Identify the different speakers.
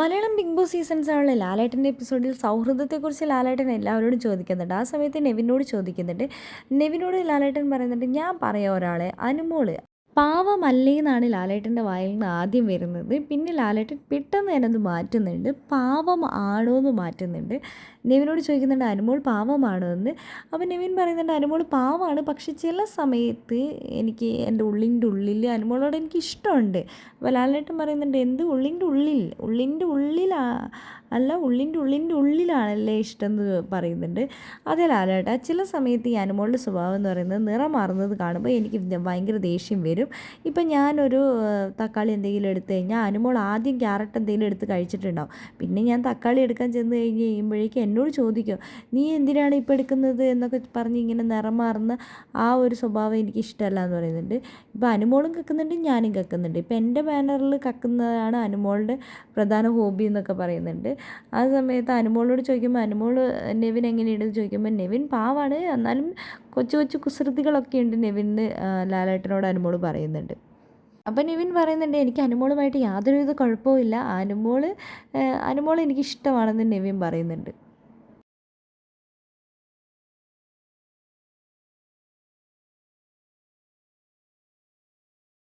Speaker 1: Malayalam big boss season സെവനിലെ ലാലേട്ടന്റെ എപ്പിസോഡിൽ സൗഹൃദത്തെക്കുറിച്ച് ലാലേട്ടൻ എല്ലാവരോടും ചോദിക്കുന്നുണ്ട്. ആ സമയത്ത് നെവിനോട് ചോദിക്കുന്നുണ്ട്. നെവിനോട് ലാലേട്ടൻ പറയുന്നുണ്ട് ഞാൻ പറയാം ഒരാളെ അനുമോൾ. പാവമല്ലേ എന്നാണ് ലാലേട്ടന്റെ വായിൽ നിന്ന് ആദ്യം വരുന്നത്. പിന്നെ ലാലേട്ടൻ പെട്ടെന്ന് തന്നെ അത് മാറ്റുന്നുണ്ട്. പാവം ആണോ എന്ന് മാറ്റുന്നുണ്ട്. നെവിനോട് ചോദിക്കുന്നുണ്ട് അനുമോൾ പാവമാണോ? എന്ന്. അപ്പോൾ നെവിൻ പറയുന്നുണ്ട് അനുമോൾ പാവമാണ്. പക്ഷെ ചില സമയത്ത് എനിക്ക് എന്റെ ഉള്ളിന്റെ ഉള്ളിൽ അനുമോളോട് എനിക്ക് ഇഷ്ടമുണ്ട്. അപ്പോൾ ലാലേട്ടൻ പറയുന്നുണ്ട് എന്ത് ഉള്ളിന്റെ ഉള്ളിൽ? ഉള്ളിന്റെ ഉള്ളിലാ അല്ല ഉള്ളിന്റെ ഉള്ളിന്റെ ഉള്ളിലാണല്ലേ ഇഷ്ടം എന്ന് പറയുന്നുണ്ട്. അതേ ലാലേട്ടാ ചില സമയത്ത് ഈ അനുമോളുടെ സ്വഭാവം എന്ന് പറയുന്നത് നിറം മാറുന്നത് കാണുമ്പോൾ എനിക്ക് ഭയങ്കര ദേഷ്യം വരും. ഇപ്പം ഞാനൊരു തക്കാളി എന്തെങ്കിലും എടുത്തു കഴിഞ്ഞാൽ അനുമോൾ ആദ്യം ക്യാരറ്റ് എന്തെങ്കിലും എടുത്ത് കഴിച്ചിട്ടുണ്ടാവും. പിന്നെ ഞാൻ തക്കാളി എടുക്കാൻ ചെന്ന് കഴിഞ്ഞ് കഴിയുമ്പോഴേക്കും എന്നോട് ചോദിക്കും നീ എന്തിനാണ് ഇപ്പോൾ എടുക്കുന്നത്? എന്നൊക്കെ പറഞ്ഞ് ഇങ്ങനെ നിറം മാറുന്ന ആ ഒരു സ്വഭാവം എനിക്ക് ഇഷ്ടമല്ല എന്ന് പറയുന്നുണ്ട്. ഇപ്പോൾ അനുമോളും കക്കുന്നുണ്ട് ഞാനും കക്കുന്നുണ്ട്. ഇപ്പോൾ എന്റെ ബാനറിൽ കക്കുന്നതാണ് അനുമോളുടെ പ്രധാന ഹോബി എന്നൊക്കെ പറയുന്നുണ്ട്. ആ സമയത്ത് അനുമോളോട് ചോദിക്കുമ്പോൾ അനുമോൾ നെവിൻ എങ്ങനെയുണ്ടെന്ന് ചോദിക്കുമ്പോൾ നെവിൻ പാവാണ്. എന്നാലും കൊച്ചു കൊച്ചു കുസൃതികളൊക്കെ ഉണ്ട് നെവിന് ലാലേട്ടനോട് അനുമോൾ പറയുന്നുണ്ട്. അപ്പം നിവിൻ പറയുന്നുണ്ട് എനിക്ക് അനുമോളുമായിട്ട് യാതൊരുവിധ കുഴപ്പവും ഇല്ല. അനുമോൾ അനുമോൾ എനിക്ക് ഇഷ്ടമാണെന്ന് നെവിൻ പറയുന്നുണ്ട്.